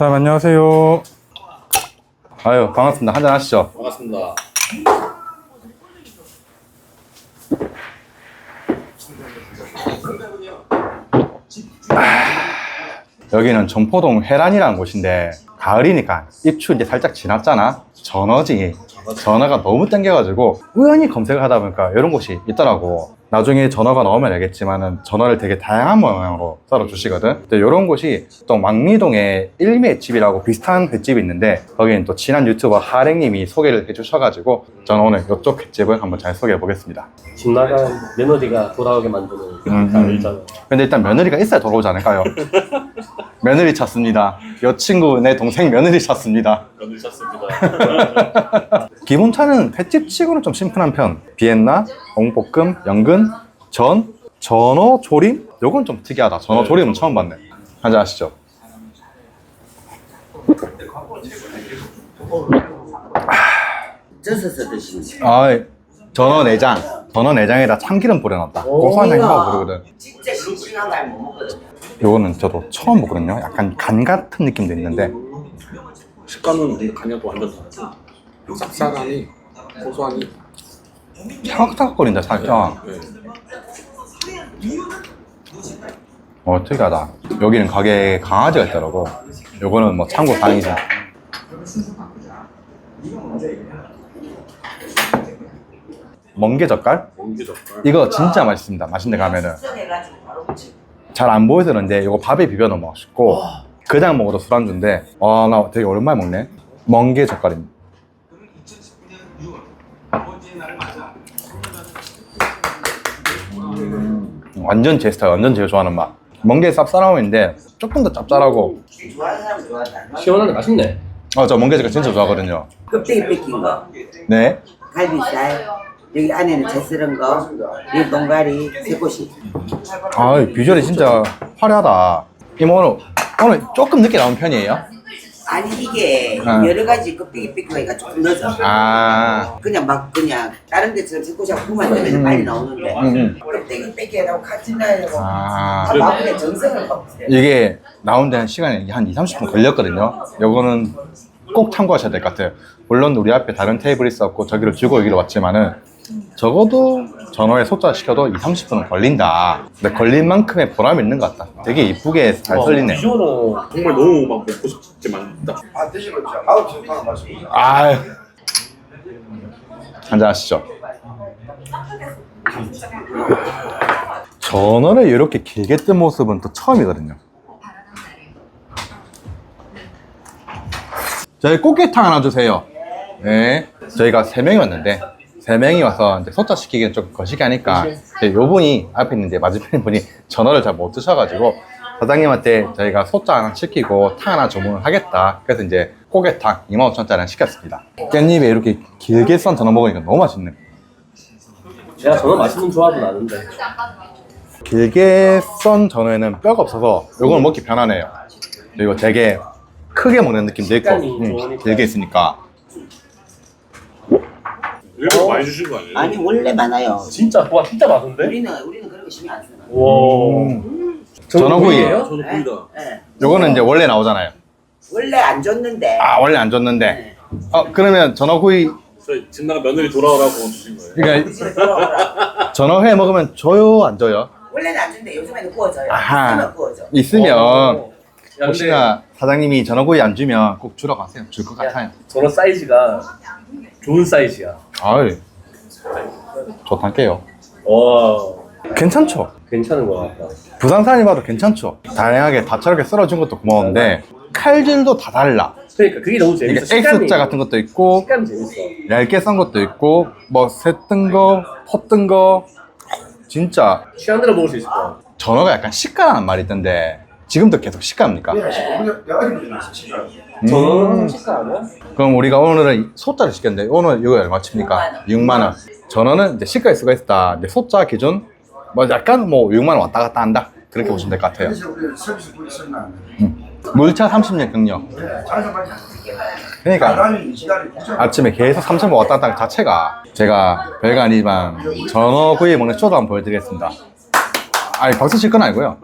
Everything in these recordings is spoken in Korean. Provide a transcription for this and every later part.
사장님 안녕하세요. 아유 반갑습니다. 한잔 하시죠. 반갑습니다. 여기는 전포동 해란이라는 곳인데 가을이니까 입추 이제 살짝 지났잖아. 전어지. 전어가 너무 땡겨가지고 우연히 검색을 하다 보니까 이런 곳이 있더라고. 나중에 전어가 나오면 알겠지만은 전어를 되게 다양한 모양으로 썰어 주시거든. 근데 이런 곳이 또 망리동에 일미횟집이라고 비슷한 횟집이 있는데 거기는 또 친한 유튜버 하랭님이 소개를 해주셔가지고 저는 오늘 이쪽 횟집을 한번 잘 소개해 보겠습니다. 집 나간 메모리가 돌아오게 만드는 음, 가을잖아. 근데 일단 며느리가 있어야 돌아오지 않을까요? 며느리 찾습니다. 여친구 내 동생 며느리 찾습니다. 며느리 찾습니다. 기본차는 횟집 치고는 좀 심플한 편. 비엔나, 엉볶음, 연근, 전, 전어 조림? 요건 좀 특이하다. 전어 네. 조림은 처음 봤네. 한잔 하시죠. 돼요. 아, 전어 내장. 전어 내장에다 참기름 뿌려놨다. 고소한 향이라고 부르거든. 진짜 싱싱한 거못 먹거든요. 요거는 저도 처음 먹거든요. 약간 간 같은 느낌도 있는데. 식감은 간이랑 또 완전 다르죠. 쌉싸하니 고소하니. 찰칵거린다, 살짝. 네. 어, 특이하다. 여기는 가게에 강아지가 있더라고. 요거는 뭐 참고 다행이지. 멍게 젓갈? 멍게 젓갈. 이거 진짜 맛있습니다. 맛있는 데 가면은. 해가지고 바로 붙이고. 잘 안 보여서 그런데 이거 밥에 비벼 넣어 맛있고 그냥 먹어도 술안주인데 아 나 되게 오랜만에 먹네. 멍게 젓갈입니다. 음, 완전 제 스타일, 완전 제가 좋아하는 맛. 멍게 쌉싸름한데 조금 더 짭짤하고 좋아하는 사람 좋아한다. 시원한데 맛있네. 아, 저 멍게 젓갈 진짜 좋아하거든요. 껍데기 뺏긴 거, 네. 갈비살, 여기 안에는 채썰은 거, 여기 동가리, 새꼬시. 아, 비주얼이 진짜 화려하다. 이모 오늘, 오늘 조금 늦게 나온 편이에요? 아니 이게 아. 여러 가지 뺏긴 거니까 조금 늦어. 아, 그냥 막 그냥 다른 데처럼 새꼬시하고 구만 넣으면 빨리 나오는데 음, 음. 껍데기 뺏기라고 같이 넣어요. 아. 아, 마음에 정성을 먹으세요. 이게 나온 데한 시간이 한 2, 30분 걸렸거든요. 요거는 꼭 참고하셔야 될 것 같아요. 물론 우리 앞에 다른 테이블이 있었고 저기를 주고 여기로 왔지만은 적어도 전화에 소자 시켜도 2, 30분은 걸린다. 근데 걸린 만큼의 보람이 있는 것 같다. 되게 이쁘게 잘 와, 설리네. 비주얼은 정말 너무 막 먹고 싶지만 딱아 드시면 진짜 아우 좋다는 말씀. 아 한잔 하시죠. 전어를 이렇게 길게 뜬 모습은 또 처음이거든요. 저희 꽃게탕 하나 주세요. 네. 저희가 세 명이 왔는데, 세 명이 와서 이제 소자 시키기는 좀 거시기 하니까, 이제 요 분이, 앞에 있는 이제 맞은편 분이 전어를 잘 못 드셔가지고, 사장님한테 저희가 소자 하나 시키고 탕 하나 주문을 하겠다. 그래서 이제 꽃게탕 25,000원짜리 시켰습니다. 깻잎에 이렇게 길게 썬 전어 먹으니까 너무 맛있네. 내가 전어 맛있는 조합은 아는데. 길게 썬 전어에는 뼈가 없어서 요거는 먹기 편하네요. 그리고 되게 크게 먹는 느낌도 있고 음. 길게 있으니까 일부러 많이 주신 거 아니에요? 아니 원래 많아요. 진짜 와 진짜 많은데? 우리는 우리는 그런 거 신경 안 쓰는. 와. 음. 전어구이예요? 저는 네? 보이다. 네. 요거는 이제 원래 나오잖아요. 원래 안 줬는데. 아 원래 안 줬는데 어 그러면 전어구이 저희 집 나가 며느리 돌아오라고 주신 거예요. 그러니까 전어회 먹으면 줘요 안 줘요? 원래는 안 준대. 요즘에는 구워져요. 아하. 있으면 구워져. 있으면 어. 야, 근데 혹시나 사장님이 전어구이 안 주면 꼭 주러 가세요. 줄 것 같아요. 전어 사이즈가 좋은 사이즈야. 아유 좋단게요. 와. 괜찮죠? 괜찮은 것 같다. 부산 사람이 봐도 괜찮죠? 다양하게 다채롭게 썰어준 것도 고마운데 칼질도 다 달라. 그러니까 그게 너무 이게 재밌어. X자 같은 것도 있고 식감이 재밌어. 얇게 썬 것도 있고 뭐 새뜬 거, 퍼뜬 거 진짜 취향 대로 먹을 수 있을 거야. 전어가 약간 식감하는 말이 있던데 지금도 계속. 전어는 음, 식감 아니야? 그럼 우리가 오늘은 소자를 시켰는데 오늘 이거 얼마 칩니까? 6만 원. 전어는 이제 시가일 수가 있다. 이제 소자 기준 뭐 약간 뭐 6만 원 왔다 갔다 한다. 그렇게 보시면 될 것 같아요. 썼나. 물차 30년 경력. 네, 많이. 그러니까 지랄이 아침에 계속 3천 원 왔다 갔다 하는 자체가 제가 별거 아니지만 전어구이 먹는 쇼도 한번 보여드리겠습니다. 아니 박수 칠 건 아니고요.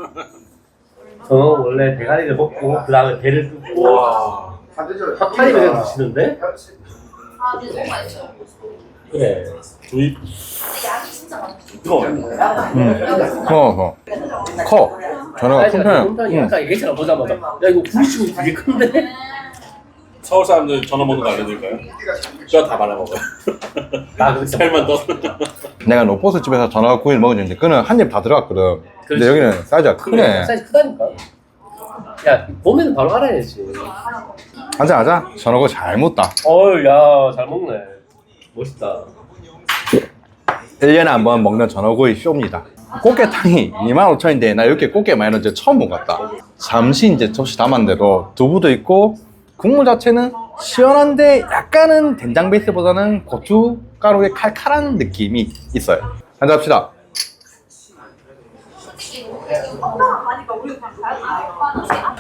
저는 원래 대가리를 먹고 그 다음에 배를 뜯고 와. 핫파리 그냥 드시는데? 아, 근데 너무 맛있어요. 그래. 주입. 근데 양이 진짜 많아. 뜨거워. 음. 커, 커. 커. 전어가 아니, 큰 편이야. 응. 아까 얘기했잖아 보자마자. 야 이거 구리치고 되게 큰데? 서울 사람들 전화 먹는 거 알려드릴까요? 뼈다 말아 먹어요. 나 그랬어. 살만 떠. 내가 로포스 집에서 전어가 구이를 먹었는데 그는 한 입 다 들어갔거든. 근데 그렇지. 여기는 사이즈가 크네. 사이즈 크다니까. 야 보면 바로 알아야지. 하자, 하자. 전어가 잘 묻다. 어우 야잘 먹네. 멋있다. 1년에 한 번 먹는 전어구이 쇼입니다. 꽃게탕이 25,000원인데 나 이렇게 꽃게 많이 넣은 지 처음 먹었다. 잠시 이제 접시 담았는데도 두부도 있고 국물 자체는 시원한데 약간은 된장 베이스보다는 고 춧가루의 칼칼한 느낌이 있어요. 한잔 합시다.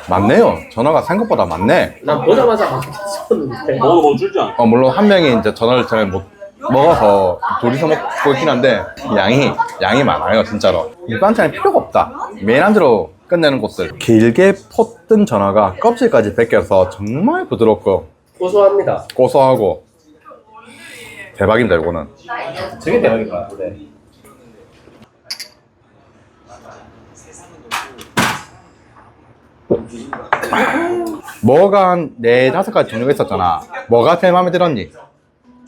맞네요. 전어가 생각보다 많네. 난 보자마자 막 미쳤는데. 먹어도 뭐 줄지 않아. 어, 물론 한 명이 이제 전어를 잘 못 먹어서 둘이서 먹고 있긴 한데 양이 양이 많아요 진짜로 이 반찬이 필요가 없다 메인 안주로 끝내는 곳들 길게 폿든 전어가 껍질까지 벗겨서 정말 부드럽고 고소합니다. 고소하고 대박입니다 이거는 되게 대박이다. 네. 뭐가 한 네 다섯 가지 종류가 있었잖아 뭐가 제일 마음에 들었니?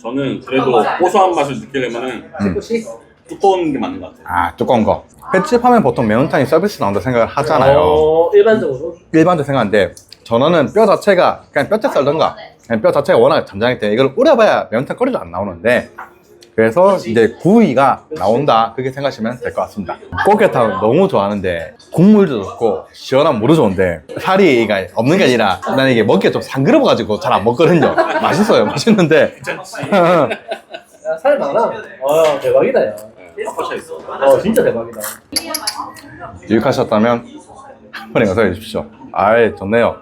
저는 그래도 고소한 맛을 느끼려면은 혹시 두꺼운 게 맞는 것 같아요. 아 두꺼운 거 횟집 하면 보통 매운탕이 서비스 나온다 생각을 하잖아요 어, 일반적으로 일반적으로 생각하는데 전어는 뼈 자체가 그냥 뼈째 썰던가 뼈 자체가 워낙 잔잔하기 때문에 이걸 우려봐야 매운탕 끓여도 안 나오는데 그래서 이제 구이가 나온다. 그렇게 생각하시면 될 것 같습니다. 꽃게탕 너무 좋아하는데 국물도 좋고 시원한 물도 좋은데 살이가 없는 게 아니라 나는 이게 먹기가 좀 상그러워가지고 잘 안 먹거든요. 맛있어요. 맛있는데. 야, 살 많아. 아 대박이다 야. 어 진짜 대박이다. 유익하셨다면 한 번에 가서 해주십시오. 아이 좋네요